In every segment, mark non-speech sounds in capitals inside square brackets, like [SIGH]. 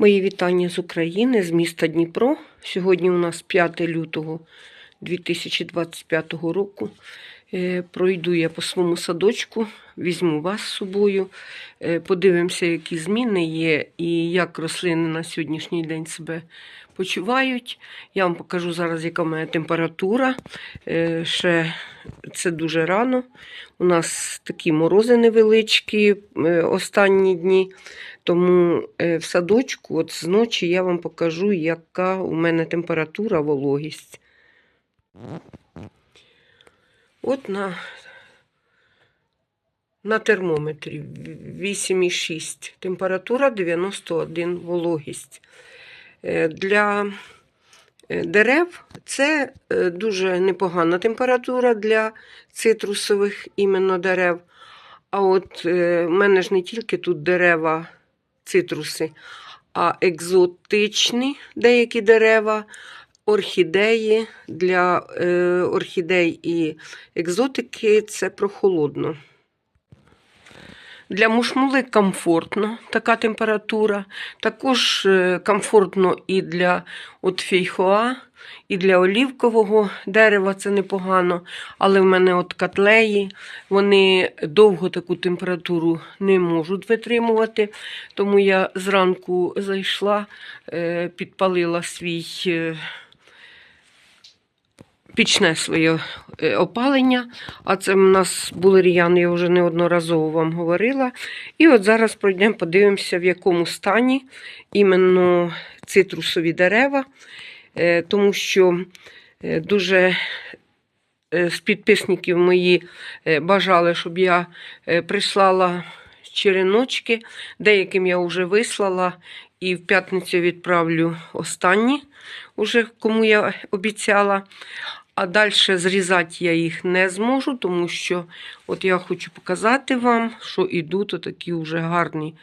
Мої вітання з України, з міста Дніпро. Сьогодні у нас 5 лютого 2025 року. Е, Пройду я по своєму садочку, візьму вас з собою, е, подивимося, які зміни є і як рослини на сьогоднішній день себе почувають. Я вам покажу зараз, яка мене температура. Е, Ще це дуже рано. У нас такі морози невеличкі останні дні. Тому в садочку, от з ночі я вам покажу, яка у мене температура, вологість. От на, на термометрі 8,6. Температура 91 вологість. Е, Для е, дерев це е, дуже непогана температура для цитрусових іменно дерев. А от в мене ж не тільки тут дерева, цитруси, а екзотичні деякі дерева, орхідеї. Для е, орхідей і екзотики це прохолодно. Для мушмули комфортно така температура. Також е, комфортно і для от фейхоа, і для олівкового дерева це непогано. Але в мене от котлеї, вони довго таку температуру не можуть витримувати. Тому я зранку зайшла, е, підпалила свій. Пічне своє е, опалення, а це в нас булеріян, я вже неодноразово вам говорила. І от зараз пройдемо, подивимося, в якому стані іменно цитрусові дерева, Е, тому що е, дуже з підписників мої бажали, щоб я прислала череночки. Деяким я вже вислала і в п'ятницю відправлю останні, уже кому я обіцяла. А далі зрізати я їх не зможу, тому що от я хочу показати вам, що йдуть отакі вже гарні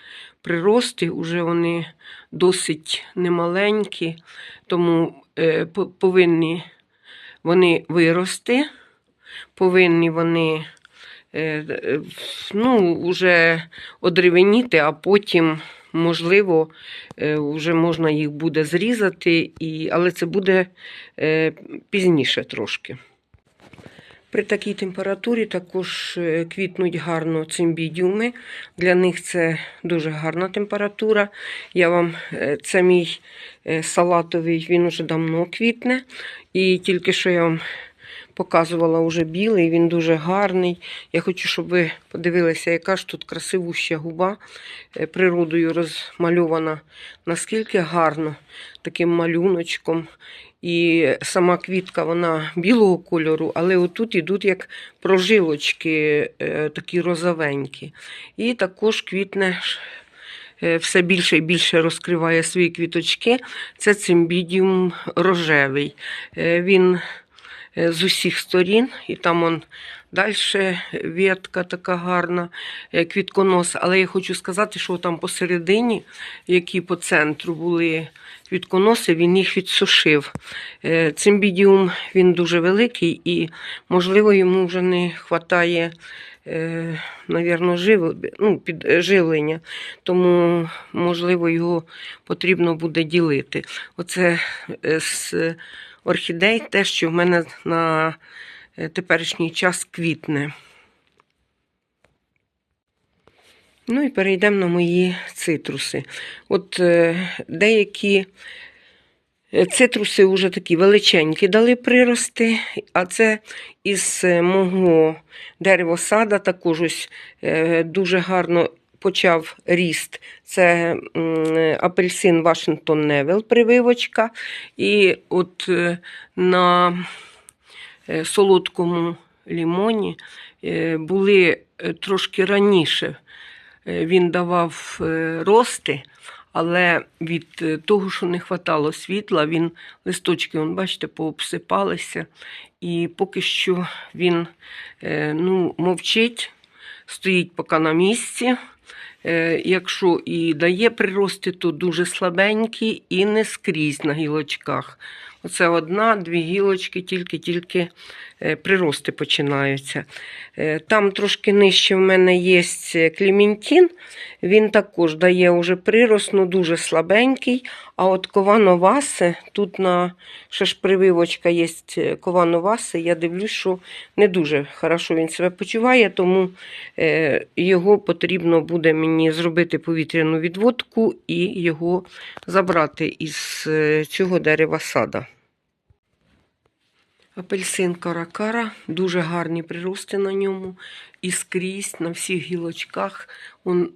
прирости, вже вони досить немаленькі, тому е, повинні вони вирости, повинні вони е, е, ну, вже одревеніти, а потім, можливо, е, вже можна їх буде зрізати, і, але це буде е, пізніше трошки. При такій температурі також е, квітнуть гарно цимбідіуми. Для них це дуже гарна температура. Я вам, це мій салатовий, він уже давно квітне. І тільки що я вам показувала вже білий, він дуже гарний. Я хочу, щоб ви подивилися, яка ж тут красивуща губа е, природою розмальована. Наскільки гарно таким малюночком. І сама квітка вона білого кольору, але отут ідуть як прожилочки, е, такі розовенькі. І також квітне е, все більше і більше розкриває свої квіточки. Це цимбідіум рожевий. Він з усіх сторін, і там он далі ветка така гарна, е, квітконос. Але я хочу сказати, що там посередині, які по центру були квітконоси, він їх відсушив. Е, Цимбідіум він дуже великий і, можливо, йому вже не вистачає. Е, навірно, жив, ну, під, е, живлення, тому, можливо, його потрібно буде ділити. Оце е, з орхідей те, що в мене на е, теперішній час квітне. Ну і перейдемо на мої цитруси. От е, деякі е, цитруси вже такі величенькі дали прирости, а це із мого деревосада також ось дуже гарно почав ріст. Це апельсин Вашингтон Невел прививочка. І от е, на е, солодкому лімоні е, були трошки раніше. Він давав рости, але від того, що не хватало світла, він листочки, он, бачите, пообсипалися. І поки що він ну, мовчить, стоїть поки на місці. Е, Якщо і дає прирости, то дуже слабенькі і не скрізь на гілочках. Оце одна, дві гілочки, тільки-тільки е, прирости починаються. Е, Там трошки нижче в мене є клімінтін, Він також дає уже прирост, ну дуже слабенький. А от ковановаси, тут на ще ж прививочка є ковановаси, я дивлюсь, що не дуже хорошо він себе почуває, тому е, його потрібно буде мені зробити повітряну відводку і його забрати із е, цього дерева сада. Апельсин каракара, дуже гарні прирости на ньому. І скрізь на всіх гілочках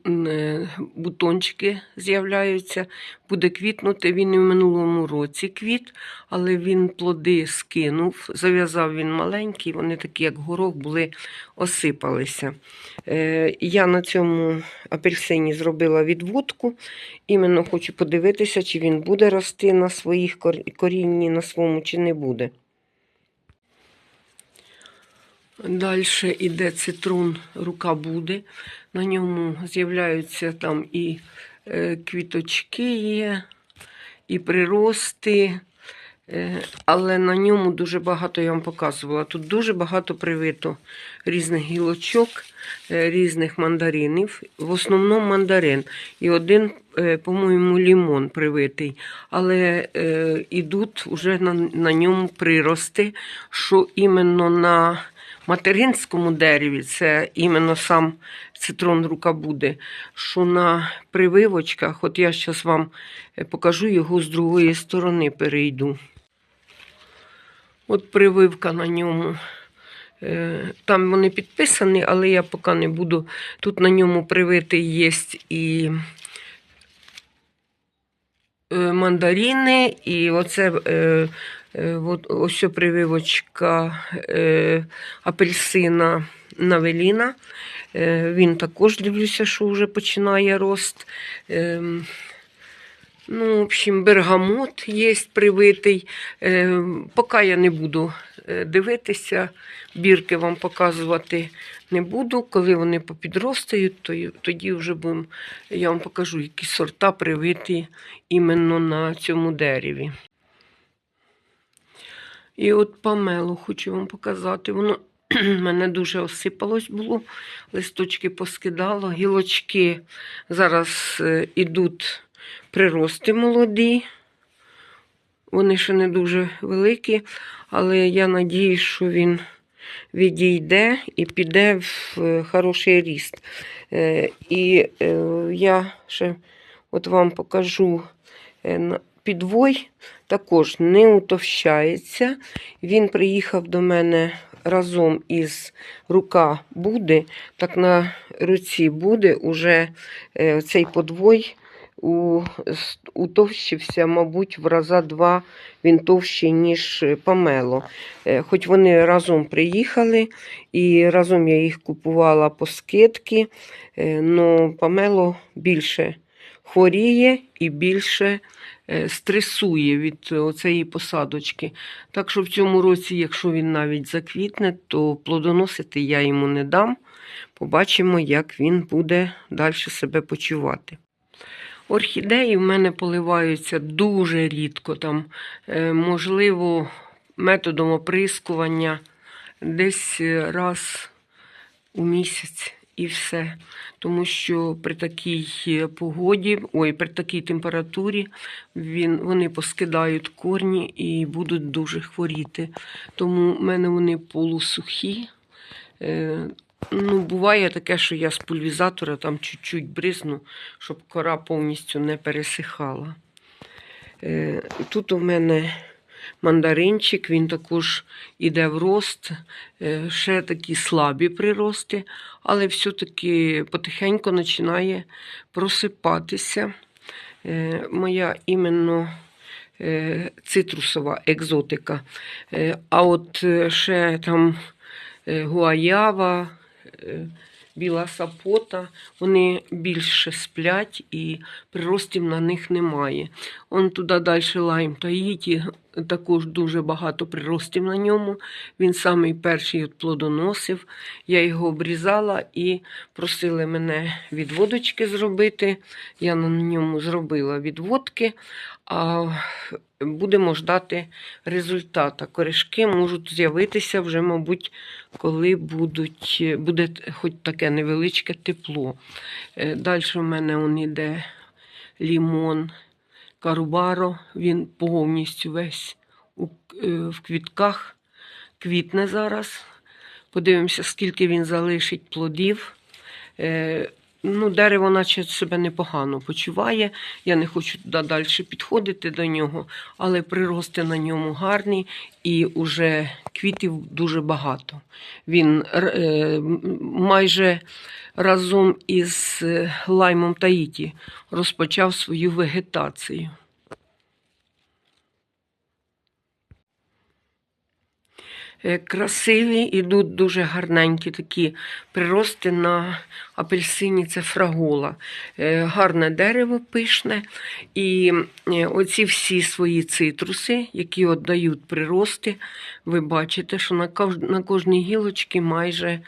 е, бутончики з'являються. Буде квітнути. Він і в минулому році квіт, але він плоди скинув. Зав'язав він маленький, вони такі, як горох, були, осипалися. Е, я на цьому апельсині зробила відводку. Іменно хочу подивитися, чи він буде рости на своїх корінні, на своєму, чи не буде. Далі йде цитрун, рука буде. На ньому з'являються там і е, квіточки є, і прирости. Е, але на ньому дуже багато я вам показувала. Тут дуже багато привито різних гілочок, е, різних мандаринів. В основному мандарин. І один, по-моєму, лімон привитий. Але ідуть вже на, на ньому прирости, що іменно на материнському дереві, це іменно сам цитрон рука буде, що на прививочках, от я зараз вам е, покажу його з другої сторони перейду. От прививка на ньому. Е, Там вони підписані, але я поки не буду. Тут на ньому привитий є і е, мандарини, і оце от, ось прививочка е, апельсина Навеліна. Е, Він також дивлюся, що вже починає рост. Ем, Ну, в общем, бергамот є привитий. Е, поки я не буду е, дивитися, бірки вам показувати не буду. Коли вони попідростають, то тоді вже будем, я вам покажу, які сорта привиті іменно на цьому дереві. І от памелу хочу вам показати. Воно в [CLEARS THROAT] мене дуже осипалось було, листочки поскидало, гілочки зараз е, ідуть прирости молоді. Вони ще не дуже великі, але я надіюсь, що він відійде і піде в е, хороший ріст. Е, І я ще от вам покажу підвой, також не утовщається. Він приїхав до мене разом із рука буде, так на руці буде уже е, цей подвой утовщився, мабуть, в раза два він товщий, ніж Памело. Е, Хоч вони разом приїхали, і разом я їх купувала по скидки, але Памело більше хворіє і більше стресує від цієї посадочки. Так що в цьому році, якщо він навіть заквітне, то плодоносити я йому не дам. Побачимо, як він буде далі себе почувати. Орхідеї в мене поливаються дуже рідко. Там, е, можливо, методом оприскування десь е, раз у місяць і все. Тому що при такій е, погоді, ой, при такій температурі він, вони поскидають корні і будуть дуже хворіти. Тому в мене вони полусухі. Е, Ну, буває таке, що я з пульвізатора там чуть-чуть бризну, щоб кора повністю не пересихала. Е, Тут у мене мандаринчик, він також іде в рост, е, ще такі слабі прирости, але все-таки потихеньку починає просипатися. Е, Моя іменно е, цитрусова екзотика. А от ще там гуаява, біла сапота, вони більше сплять і приростів на них немає. Он туди далі лайм Таїті, також дуже багато приростів на ньому. Він самий перший от плодоносив. Я його обрізала і просили мене відводочки зробити. Я на ньому зробила відводки. А будемо ждати результата. Корешки можуть з'явитися вже, мабуть, коли будуть, буде хоч таке невеличке тепло. Далі в мене он іде лімон, карубаро, він повністю весь е, в квітках, квітне зараз. Подивимося, скільки він залишить плодів. Ну, дерево, наче себе непогано почуває. Я не хочу туди далі підходити до нього, але прирости на ньому гарні і вже квітів дуже багато. Він е, майже разом із е, лаймом Таїті розпочав свою вегетацію. Красиві, ідуть дуже гарненькі такі прирости на апельсині це фрагола. Е, Гарне дерево пишне. І е, оці всі свої цитруси, які от дають прирости, ви бачите, що на, кожній гілочці майже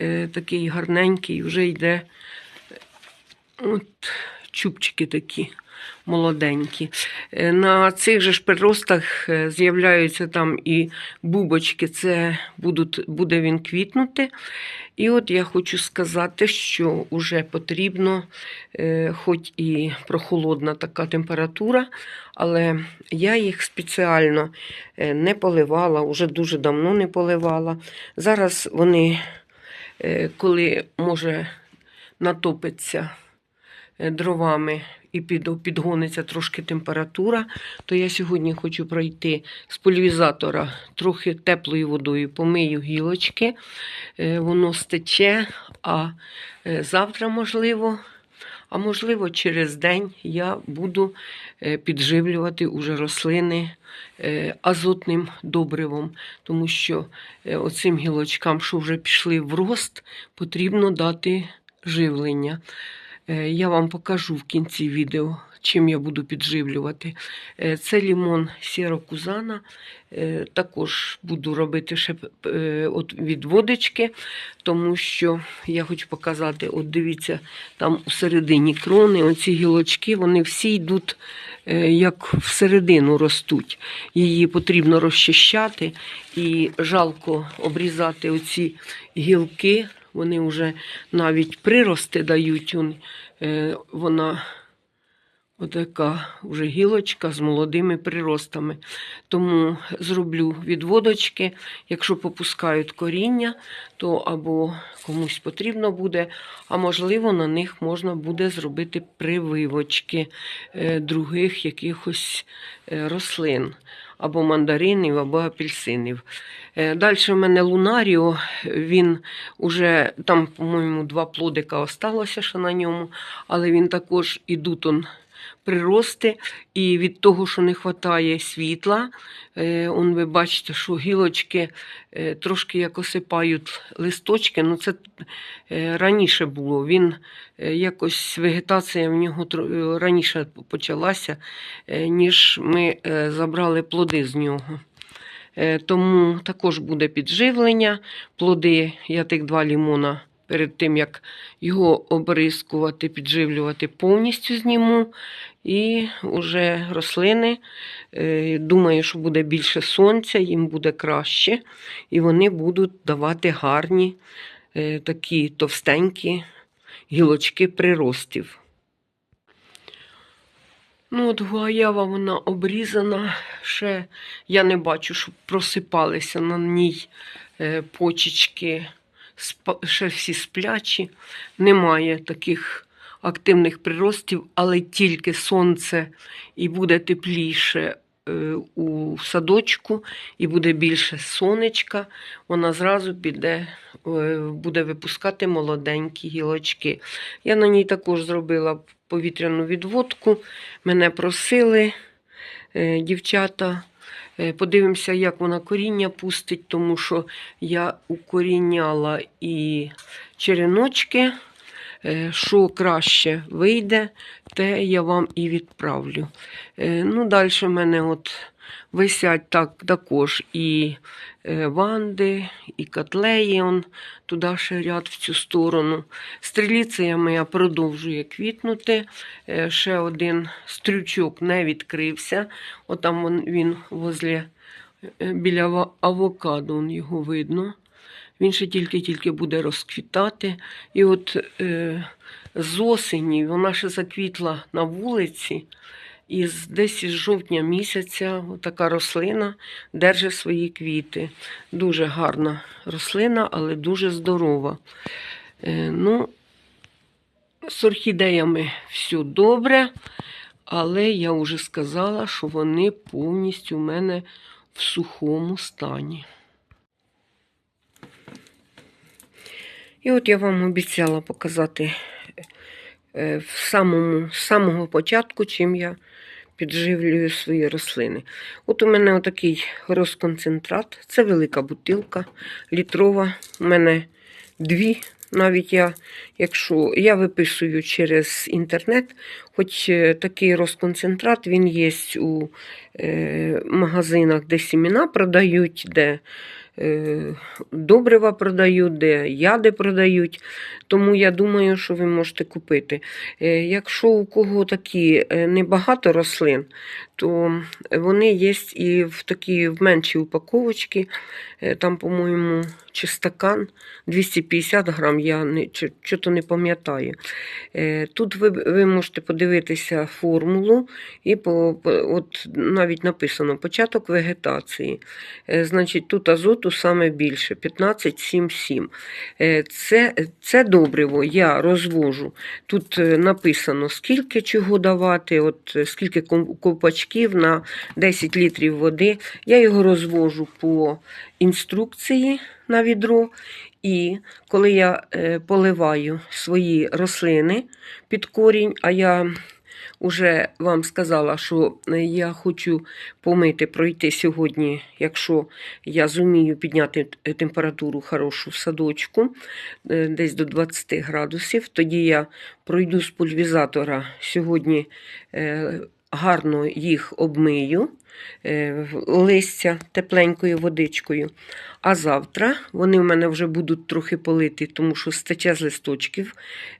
е, такий гарненький вже йде е, от, чубчики такі. Молоденькі. Е, На цих же ж приростах е, з'являються там і бубочки, це будуть, буде він квітнути. І от я хочу сказати, що вже потрібно, е, хоч і прохолодна така температура, але я їх спеціально не поливала, вже дуже давно не поливала. Зараз вони, коли може натопиться дровами і підгониться трошки температура, то я сьогодні хочу пройти з пульвізатора трохи теплою водою, помию гілочки, е, воно стече, а е, завтра, можливо, а можливо, через день я буду е, підживлювати уже рослини е, азотним добривом, тому що е, оцим гілочкам, що вже пішли в рост, потрібно дати живлення. Е, Я вам покажу в кінці відео, чим я буду підживлювати. Е, Це лімон сірокузана. Е, Також буду робити ще від водички, тому що я хочу показати, от дивіться, там у середині крони, оці гілочки, вони всі йдуть як всередину ростуть. Її потрібно розчищати і жалко обрізати оці гілки. Вони вже навіть прирости дають. е, Вона отака вже гілочка з молодими приростами. Тому зроблю відводочки. Якщо попускають коріння, то або комусь потрібно буде, а можливо, на них можна буде зробити прививочки е, других якихось е, рослин. Або мандаринів, або апельсинів. Далі в мене лунаріо, він уже там, по-моєму, два плодика осталося ще на ньому, але він також і он прирости, і від того, що не вистачає світла, е, он ви бачите, що гілочки е, трошки як осипають листочки. Ну це е, раніше було. Він якось вегетація в нього раніше почалася, ніж ми забрали плоди з нього. Тому також буде підживлення. Плоди, я тих два лімона перед тим, як його обрискувати, підживлювати, повністю зніму. І вже рослини, е, думаю, що буде більше сонця, їм буде краще, і вони будуть давати гарні е, такі товстенькі гілочки приростів. Ну, от гуаява вона обрізана. Ще я не бачу, щоб просипалися на ній е, почечки, ще всі сплячі. Немає таких активних приростів, але тільки сонце і буде тепліше е, у садочку, і буде більше сонечка, вона зразу піде, е, буде випускати молоденькі гілочки. Я на ній також зробила повітряну відводку. Мене просили е, дівчата. Е, Подивимося, як вона коріння пустить, тому що я укоріняла і череночки Е, Що краще вийде, те я вам і відправлю. Е, Ну, далі в мене от висять так також і е, ванди, і котлеї. Туди ще ряд в цю сторону. Стріліція моя продовжує квітнути. Е, Ще один стрючок не відкрився. Отам він возле, е, біля авокадо он його видно. Він ще тільки-тільки буде розквітати. І от е, з осені вона ще заквітла на вулиці. І десь із жовтня місяця така рослина держить свої квіти. Дуже гарна рослина, але дуже здорова. Е, ну, з орхідеями все добре, але я вже сказала, що вони повністю в мене в сухому стані. І от я вам обіцяла показати е, в самому, самого початку, чим я підживлюю свої рослини. От у мене отакий розконцентрат. Це велика бутилка літрова. У мене дві. Навіть я, якщо я виписую через інтернет, хоч е, такий розконцентрат, він є у е, магазинах, де сімена продають, де добрива продають, де яди продають. Тому я думаю, що ви можете купити. Е, Якщо у кого такі е, небагато рослин, то вони є і в такі в менші упаковочки. Е, Там, по-моєму, чи стакан 250 грам, я не, чи, то не пам'ятаю. Е, Тут ви, ви можете подивитися формулу, і по, от навіть написано початок вегетації. Е, Значить, тут азоту саме більше 15,7,7. Е, Це, це добриво я розвожу. Тут написано, скільки чого давати, от скільки ком- ковпачків на 10 літрів води. Я його розвожу по інструкції на відро. І коли я е, поливаю свої рослини під корінь, а я вже вам сказала, що е, я хочу помити, пройти сьогодні, якщо я зумію підняти температуру хорошу в садочку, е, десь до 20 градусів, тоді я пройду з пульвізатора сьогодні гарно їх обмию е, листя тепленькою водичкою. А завтра вони в мене вже будуть трохи политі, тому що стече з листочків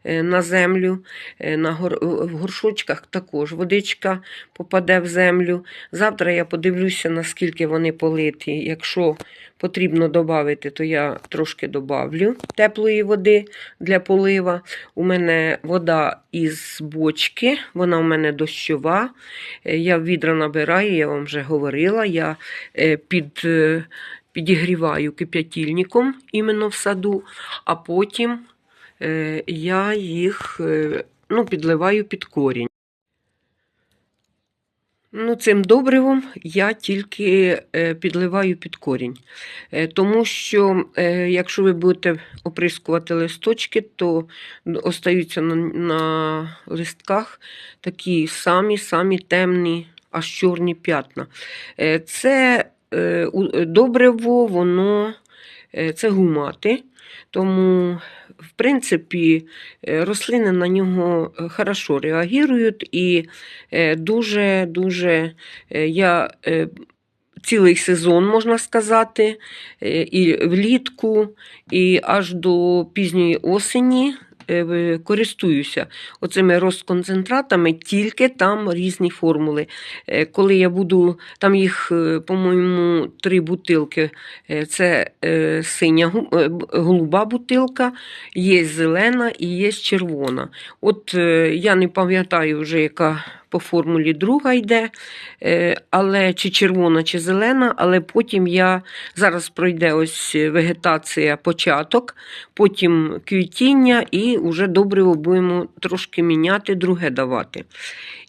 е, на землю. Е, На гор... В горшочках також водичка попаде в землю. Завтра я подивлюся, наскільки вони политі. Якщо потрібно додати, то я трошки добавлю теплої води для полива. У мене вода із бочки, вона у мене дощова. Е, Я відра набираю, я вам вже говорила. Я е, під, е, підігріваю кип'ятильником іменно в саду, а потім я їх ну, підливаю під корінь. Ну, цим добривом я тільки е, підливаю під корінь. Е, Тому що, е, якщо ви будете оприскувати листочки, то остаються на, на листках такі самі-самі темні, аж чорні п'ятна. Це добриво, воно це гумати. Тому, в принципі, е, рослини на нього е, хорошо реагують і дуже-дуже е, я цілий сезон, можна сказати, і влітку, і аж до пізньої осені користуюся оцими розконцентратами, тільки там різні формули. Е, Коли я буду, там їх, е, по-моєму, три бутилки. Е, Це е, синя е, голуба бутилка, є зелена і є червона. От е, я не пам'ятаю вже, яка по формулі друга йде, е, але чи червона, чи зелена, але потім я зараз пройде ось вегетація, початок, потім квітіння, і вже добриво будемо трошки міняти, друге давати.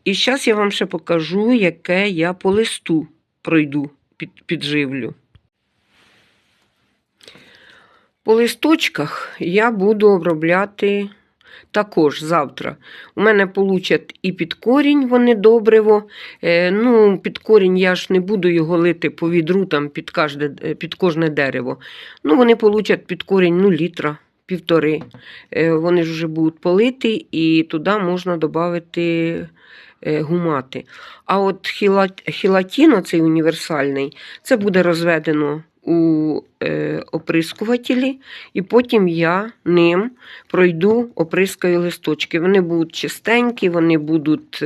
І зараз я вам ще покажу, яке я по листу пройду, під, підживлю. По листочках я буду обробляти також завтра. У мене получать і під корінь вони добриво. Е, ну, під корінь я ж не буду його лити по відру там під, кожне, під кожне дерево. Ну, вони получать під корінь ну, літра півтори. Е, Вони ж вже будуть политі, і туди можна додати гумати. А от хілатін, цей універсальний, це буде розведено у е, оприскувателі, і потім я ним пройду, оприскаю листочки. Вони будуть чистенькі, вони будуть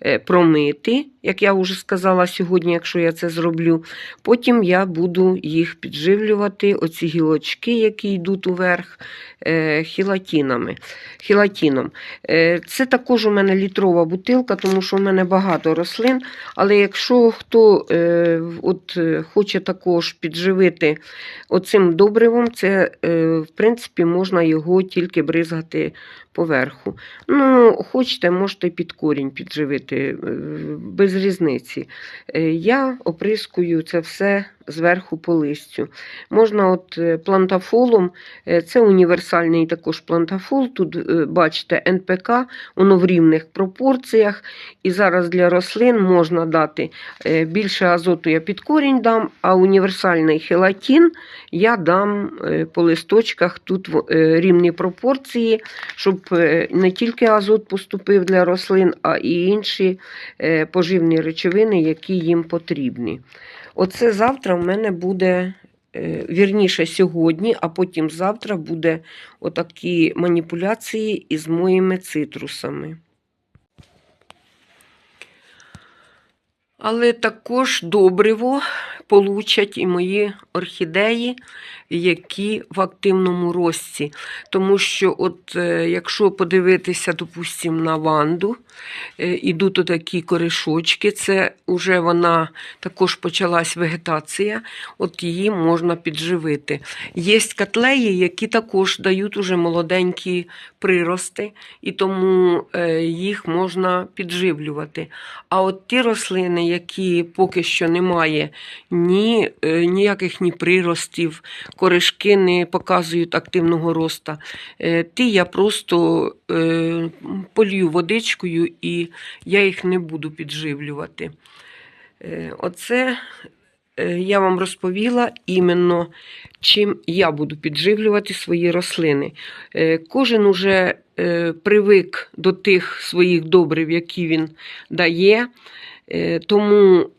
е, промиті, як я вже сказала сьогодні, якщо я це зроблю. Потім я буду їх підживлювати, оці гілочки, які йдуть уверх, е, хілатінами. хілатіном. Е, Це також у мене літрова бутилка, тому що у мене багато рослин. Але якщо хто е, от, хоче також підживити оцим добривом, це в принципі можна його тільки бризгати поверху. Ну, хочете, можете під корінь підживити, е, без різниці. Е, Я оприскую це все зверху по листю. Можна от е, плантафолом, е, це універсальний також плантафол. Тут е, бачите НПК, воно в рівних пропорціях. І зараз для рослин можна дати більше азоту я під корінь дам, а універсальний хелатін я дам по листочках тут рівні пропорції, щоб не тільки азот поступив для рослин, а і інші поживні речовини, які їм потрібні. Оце завтра в мене буде. е, Вірніше сьогодні, а потім завтра буде отакі маніпуляції із моїми цитрусами. Але також добриво получать і мої орхідеї, які в активному рості. Тому що, от, е, якщо подивитися, допустимо, на ванду, е, ідуть отакі коришочки, це вже вона також почалась вегетація, от її можна підживити. Є котлеї, які також дають уже молоденькі прирости, і тому е, їх можна підживлювати. А от ті рослини, які поки що немає ні, е, ніяких ні приростів, коришки не показують активного росту, е, ті я просто е, полью водичкою і я їх не буду підживлювати. Оце я вам розповіла іменно, чим я буду підживлювати свої рослини. Кожен уже привик до тих своїх добрив, які він дає. Тому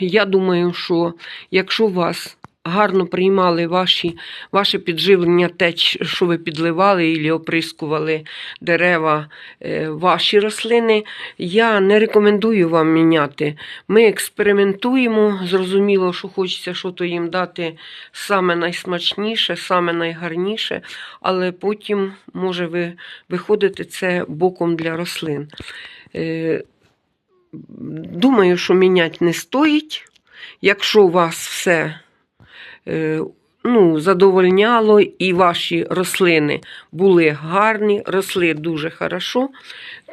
я думаю, що якщо вас гарно приймали ваші, ваше підживлення, те, що ви підливали і оприскували дерева, е, ваші рослини, я не рекомендую вам міняти. Ми експериментуємо, зрозуміло, що хочеться щось їм дати саме найсмачніше, саме найгарніше, але потім може ви, виходити це боком для рослин. Думаю, що міняти не стоїть. Якщо вас все е, ну, задовольняло і ваші рослини були гарні, росли дуже хорошо,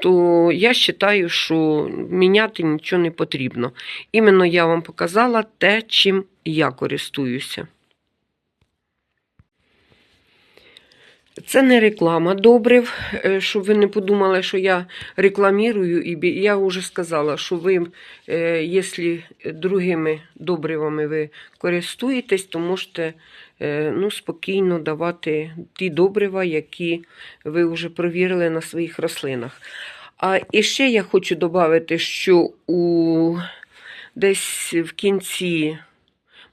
то я вважаю, що міняти нічого не потрібно. Іменно я вам показала те, чим я користуюся. Це не реклама добрив, е, щоб ви не подумали, що я рекламірую. І я вже сказала, що ви, е, якщо другими добривами ви користуєтесь, то можете е, ну, спокійно давати ті добрива, які ви вже провірили на своїх рослинах. А ще я хочу додати, що у десь в кінці,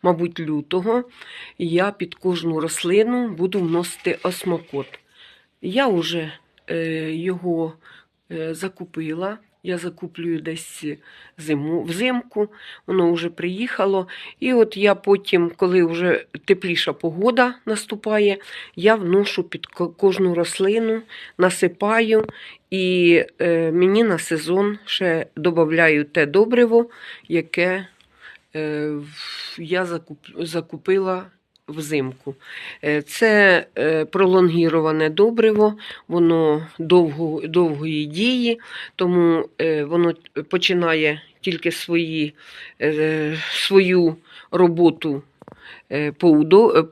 мабуть, лютого я під кожну рослину буду вносити осмокот. Я вже е, його е, закупила. Я закуплюю десь зиму, взимку, воно вже приїхало. І от я потім, коли вже тепліша погода наступає, я вношу під кожну рослину, насипаю і е, мені на сезон ще додаю те добриво, яке я закуп, закупила взимку. Е, Це е, пролонгіроване добриво, воно довго, довгої дії, тому е, воно починає тільки свої, е, свою роботу е,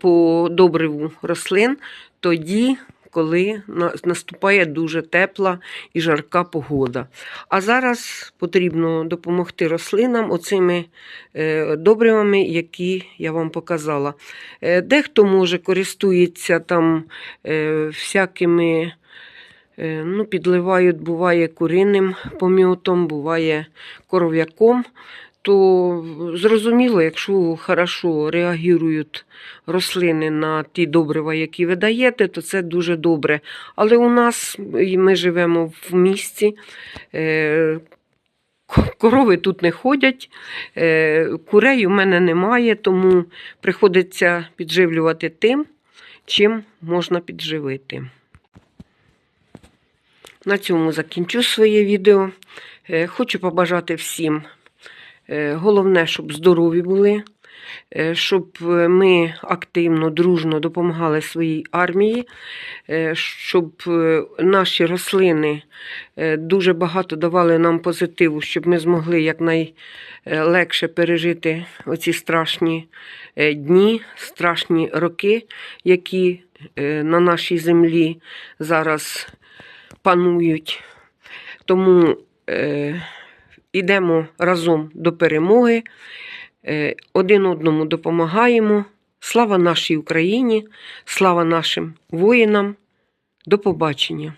по добриву рослин, тоді, коли наступає дуже тепла і жарка погода. А зараз потрібно допомогти рослинам оцими е, добривами, які я вам показала. Е, Дехто може користується там е, всякими. Ну, підливають, буває куриним помітом, буває коров'яком. То зрозуміло, якщо хорошо реагують рослини на ті добрива, які ви даєте, то це дуже добре. Але у нас ми живемо в місті. е, Корови тут не ходять, е, курей у мене немає, тому приходиться підживлювати тим, чим можна підживити. На цьому закінчу своє відео. Е, Хочу побажати всім. Е, Головне, щоб здорові були, е, щоб е, ми активно, дружно допомагали своїй армії, щоб наші рослини дуже багато давали нам позитиву, щоб ми змогли якнайлегше пережити оці страшні дні, страшні роки, які на нашій землі зараз панують. Тому йдемо разом до перемоги, е, один одному допомагаємо. Слава нашій Україні, слава нашим воїнам. До побачення!